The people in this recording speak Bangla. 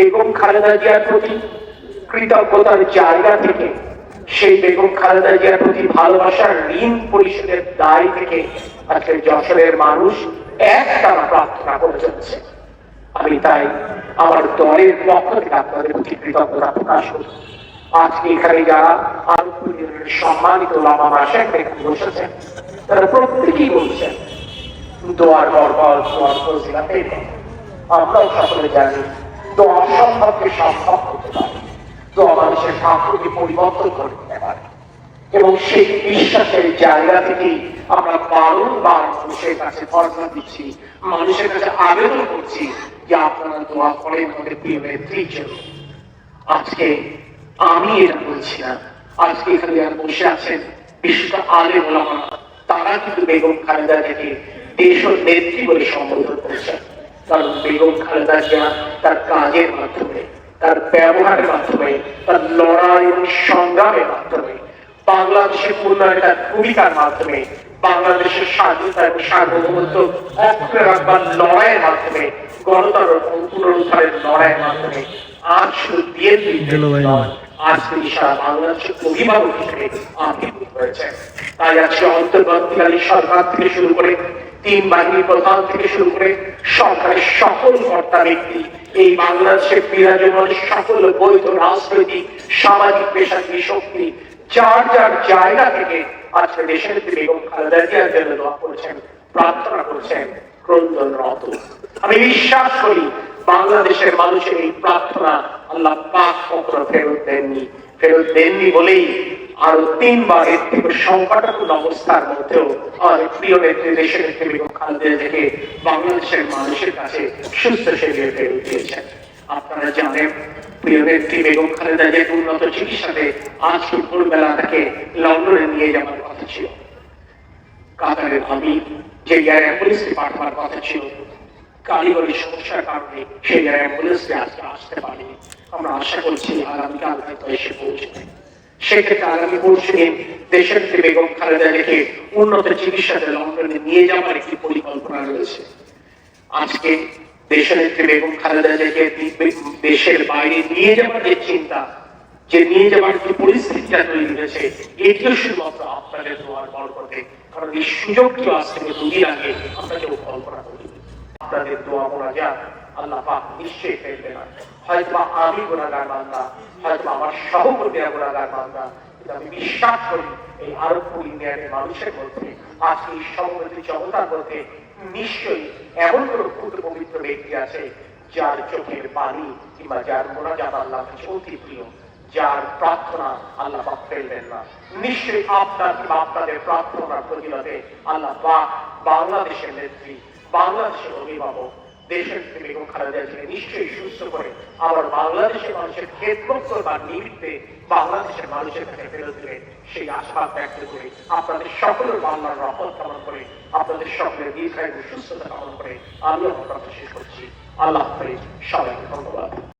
বেগম খালেদা জিয়ার প্রতি কৃতজ্ঞতার জায়গা থেকে, সেই বেগম খালেদা জিয়ার প্রতি ভালোবাসার ঋণ পরিশোধের দায় থেকে আজকে যশোরের মানুষ এক তারা প্রার্থনা করে চলছে। আমি তাই আমার দলের পক্ষ থেকে আপনাদের প্রতি কৃতজ্ঞতা প্রকাশ করি। আজকে এখানে যারা আরব সম্মানিত লামা মাসেক এখানে বসেছেন, তারা প্রত্যেকেই বলছেন, দোয়ার বরকল দোয়ার আমরাও সকলে জানি দোয়া অসম্ভবকে সম্ভব করতে পারে। দোয়া মানুষের ভাগ্যকে পরিবর্তন করে দিতে পারে। এবং সেই বিশ্বাসের জায়গা থেকেই আমরা বারংবার মানুষের কাছে ভরসা দিচ্ছি, মানুষের কাছে আবেদন করছি যে আপনারা দোয়া করেন আমাদের প্রিয় নেত্রীর জন্য। আজকে আমি এটা বলছি না আজকে এখানে যারা বসে আছেন বিশেষত আলে ওলামা তারা কিন্তু বেগম খালেদা থেকে দেশ নেত্রী বলে সম্বোধন করছেন। কারণ বেগম খালেদা জিয়া তার কাজের মাধ্যমে তার ব্যবহারের মাধ্যমে তার লড়াই এবং সংগ্রামের মাধ্যমে বাংলাদেশের উন্নয়নে তার ভূমিকার মাধ্যমে বাংলাদেশের স্বাধীনতা এবং সার্বভৌমত্ব অক্ষরে রাখবার লড়াইয়ের মাধ্যমে গণতন্ত্র পুনরুদ্ধারের লড়াইয়ের মাধ্যমে আজ শুধু বিএনপি আজ তিনি সারা বাংলাদেশের অভিভাবক হিসেবে আবির্ভূত হয়েছেন তাই আজকে অন্তর্বর্তীকালী সরকার থেকে শুরু করে তিন বাহিনী প্রধান থেকে শুরু করে সরকারের সকল কর্তা ব্যক্তি এই বাংলাদেশের বিরাজমান সকল বৈধ রাজনৈতিক, সামাজিক পেশাজীবী শক্তি, যার যার জায়গা থেকে আজকে দেশের বেগম খালেদা জিয়ার জন্য দোয়া করেছেন, প্রার্থনা করেছেন ক্রন্দনরত আমি বিশ্বাস করি বাংলাদেশের মানুষের এই প্রার্থনা আল্লাহ পাক কখনো ফেরত দেননি। ফেরত দেননি বলেই আরও তিনবার এর থেকে অবস্থার মধ্যেও আমাদের প্রিয় নেত্রী দেশের নেত্রী বেগম খালেদা থেকে বাংলাদেশের মানুষের কাছে সুস্থ শরীরে ফেরত দিয়েছেন। আপনারা জানেন, প্রিয় নেত্রী বেগম খালেদা যে উন্নত চিকিৎসাতে আজ তাকে লন্ডনে নিয়ে যাওয়ার কথা ছিল। কাতারের যে কথা ছিল কারিগরি সমস্যার কারণে সেই অ্যাম্বুলেন্সে আজকে আসতে পারেনি। আমরা আশা করছি আগামীকাল হয়তো এসে পৌঁছবে। সেক্ষেত্রে আগামী পরশু দিন দেশের বেগম খালেদা রেখে উন্নত চিকিৎসাতে লন্ডনে নিয়ে যাওয়ার একটি পরিকল্পনা রয়েছে। আজকে দেশের বেগম খালেদা রেখে দেশের বাইরে নিয়ে যাওয়ার যে চিন্তা, যে নিয়ে যাওয়ার যে পরিস্থিতিটা তৈরি হয়েছে, এটিও শুধুমাত্র আপনাদের দোয়ার বরকতে। কারণ এই সুযোগটি আজ থেকে দুদিন আগে আমরা কেউ কল্পনা করি আপনাদের দোয়া মোনাজা আল্লাহ পাক নিশ্চয়ই ফেলবে না হয়তো আমি গুণাগার বান্দা হয়তো আমার সহকর্মীরা গুণাগার বান্দা আমি বিশ্বাস করি এই আরব ইন্ডিয়ানের মানুষের মধ্যে, আজকে এই সমৃদ্ধি জগতার মধ্যে নিশ্চয়ই এমন কোন ক্ষুদ্র পবিত্র ব্যক্তি আছে যার চোখের পানি কিংবা যার মোনাজাত আল্লাহ অতি প্রিয়, যার প্রার্থনা আল্লাহ পাক ফেলবেন না। নিশ্চয়ই আপনার কিংবা আপনাদের প্রার্থনার প্রতিবাদে আল্লাহ পাক বাংলাদেশের নেত্রী বাংলাদেশের অভিভাবক, দেশের বেগম খালেদা জিয়াকে নিশ্চয়ই সুস্থ করে আবার বাংলাদেশের মানুষের খেদমত করবার নিমিত্তে বাংলাদেশের মানুষের কাছে ফেরত দিলে সেই আশাবাদ ব্যক্ত করে, আপনাদের সকলের বাংলার রহমত কামনা করে, আপনাদের সকলের দীর্ঘায়ু সুস্থতা কামনা করে আমি আমার কথা শেষ করছি। আল্লাহ হাফেজ। সবাইকে ধন্যবাদ।